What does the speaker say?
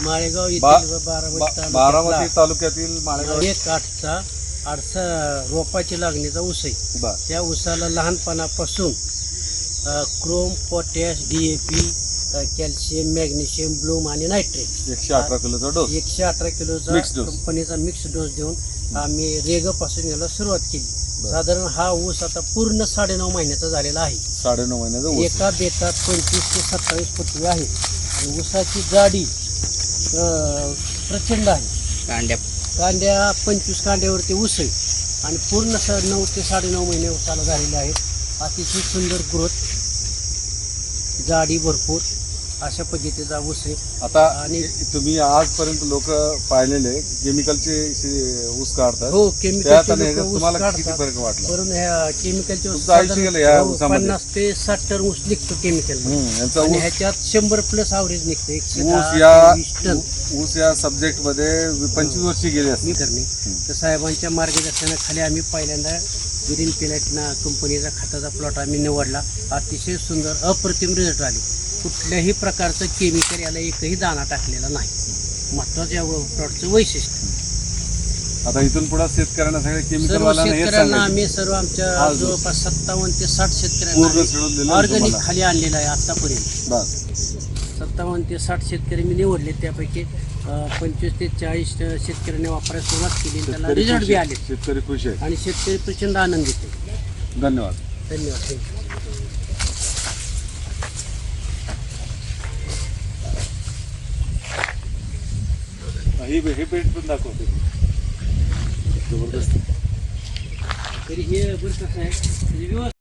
माळेगाव येथील व बारामती बा- तालुक्यातला बारामती तालुक्यातील माळेगाव एक आठचा आठसा रोपाची लागणीचा ऊस आहे. बर त्या ऊसाला लहानपणापासून अ, Chrome potash D A P calcium magnesium bloom आणि नायट्रेट. एकशे अठरा किलोचा डोस. एकशे अठरा किलोचा Mixed dose. कंपनीचा मिक्स डोस देऊन आम्ही रेगपासून याला सुरुवात केली. बरं. साधारण हा ऊस आता पूर्ण साडेनऊ महिन्याचा झालेला आहे. साडेनऊ महिन्याचा ऊस. एका बेतात पंचवीस ते सत्तावीस फुटवे आहे. आणि ऊसाची जाडी अ, प्रचंड आहे. कांड्या. कांड्या पंचवीस कांड्यावरती ऊस आहे. आणि पूर्ण स नऊ ते साडेनऊ महिने ऊसाला झालेले आहेत. अतिशय सुंदर ग्रोथ. जाडी भरपूर. अशा पद्धतीचा ऊस आहे. आता आणि- तुम्ही आजपर्यंत लोक पाहिलेले केमिकलचे शे- ऊस काढतात. हो त्यात आणि केमिकलचे ह्याच्यात लोकं ऊस तुम्हाला किती फरक वाटला? ह्या केमिकलचे ऊस तुमचं आयुष्य साधारण गेलं या ऊसामध्ये. पन्नास ते साठ टन ऊस निघतो केमिकल हम्म, यांचा आणि ऊस ह्याच्यात शंभर प्लस ॲव्हरेज निघतं. एकशे ऊस दहा या वीस टन. ऊस या सब्जेक्टमध्ये पंचवीस वर्षी गेली मी असते करणे तर साहेबांच्या मार्गदर्शनाखाली आम्ही पहिल्यांदा ग्रीन पिलेट ना कंपनीचा खताचा प्लॉट आम्ही निवडला. अतिशय सुंदर अप्रतिम रिझल्ट आले. कुठल्याही प्रकारचं केमिकल याला एकही दाणा टाकलेला नाही. महत्वाचं या प्लॉटचं वैशिष्ट्य. आता इथून पुढे शेतकऱ्यांना सगळे केमिकल सर्व शेतकऱ्यांना आम्ही सर्व आमच्या जवळपास सत्तावन्न ते साठ पूर्ण शेतकऱ्यांना दिलं ऑर्गॅनिक तुम्हाला. खाली आणलेलं आहे आतापर्यंत. बस. सत्तावन्न ते साठ शेतकरी मी निवडले त्यापैकी अं, पंचवीस ते चाळीस शेतकऱ्यांनी वापरायला सुरुवात केली त्याला शेतकरी रिझल्ट खुश बी आहे. आले. शेतकरी खुश आहे. आणि शेतकरी प्रचंड आनंदित आहे. धन्यवाद. धन्यवाद. थँक्यू हे हे पेंट पण दाखवते. जबरदस्त. तरी हे बरं कसं आहे